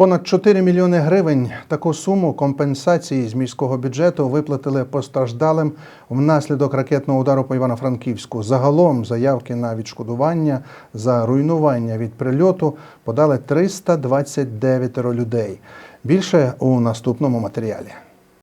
Понад 4 мільйони гривень таку суму компенсації з міського бюджету виплатили постраждалим внаслідок ракетного удару по Івано-Франківську. Загалом заявки на відшкодування за руйнування від прильоту подали 329 людей. Більше у наступному матеріалі.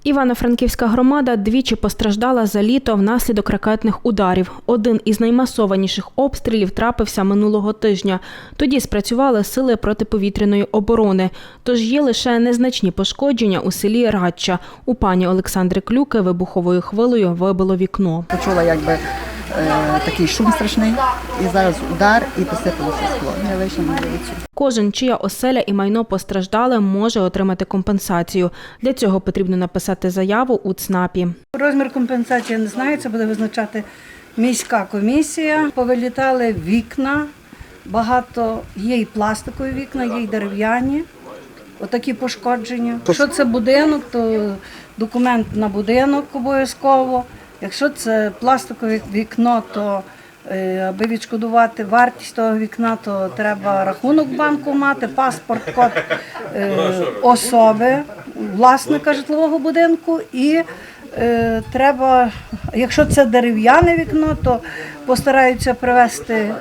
Івано-Франківська громада двічі постраждала за літо внаслідок ракетних ударів. Один із наймасованіших обстрілів трапився минулого тижня. Тоді спрацювали сили протиповітряної оборони. Тож є лише незначні пошкодження у селі Радча. У пані Олександри Клюки вибуховою хвилею вибило вікно. Почула якби такий шум страшний, і зараз удар, і посипалося скло. Я вийшла на вулицю. Кожен, чия оселя і майно постраждали, може отримати компенсацію. Для цього потрібно написати заяву у ЦНАПі. Розмір компенсації я не знаю, це буде визначати міська комісія. Повилітали вікна, багато є і пластикові вікна, є і дерев'яні. Отакі пошкодження. Якщо це будинок, то документ на будинок обов'язково. Якщо це пластикове вікно, то е, аби відшкодувати вартість того вікна, то треба рахунок банку мати, паспорт, код е, особи, власника житлового будинку і е, треба, якщо це дерев'яне вікно, то постараються привезти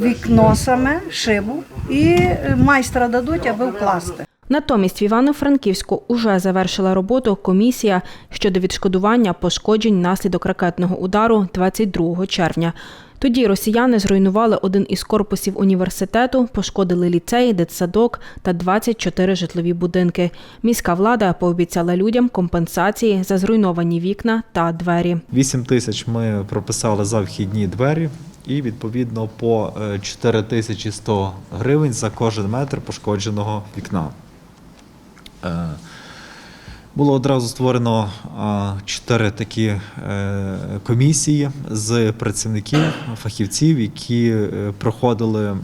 вікно саме, шибу, і майстра дадуть, аби вкласти. Натомість в Івано-Франківську уже завершила роботу комісія щодо відшкодування пошкоджень внаслідок ракетного удару 22 червня. Тоді росіяни зруйнували один із корпусів університету, пошкодили ліцей, дитсадок та 24 житлові будинки. Міська влада пообіцяла людям компенсації за зруйновані вікна та двері. 8 тисяч ми прописали за вхідні двері, і відповідно по е, 4100 гривень за кожен метр пошкодженого вікна. Е, Було одразу створено чотири такі е, комісії з працівників, фахівців, які е, проходили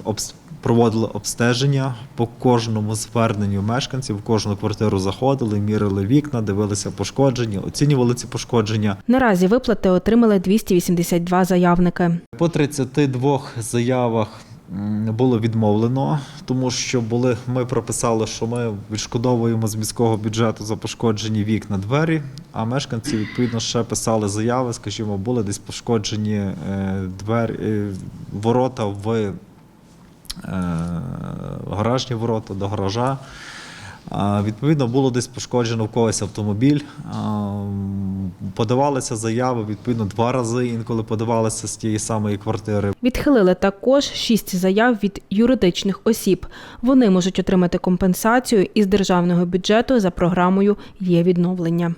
проводили обстеження по кожному зверненню мешканців, в кожну квартиру заходили, мірили вікна, дивилися пошкодження, оцінювали ці пошкодження. Наразі виплати отримали 282 заявники. По 32 заявах було відмовлено, тому що були, ми прописали, що ми відшкодовуємо з міського бюджету за пошкоджені вікна двері, а мешканці відповідно ще писали заяви, скажімо, були десь пошкоджені е, двері, е, ворота в е, гаражні ворота до гаража. Відповідно, було десь пошкоджено в когось автомобіль. Подавалися заяви, відповідно, два рази інколи подавалися з тієї самої квартири. Відхилили також шість заяв від юридичних осіб. Вони можуть отримати компенсацію із державного бюджету за програмою є відновлення.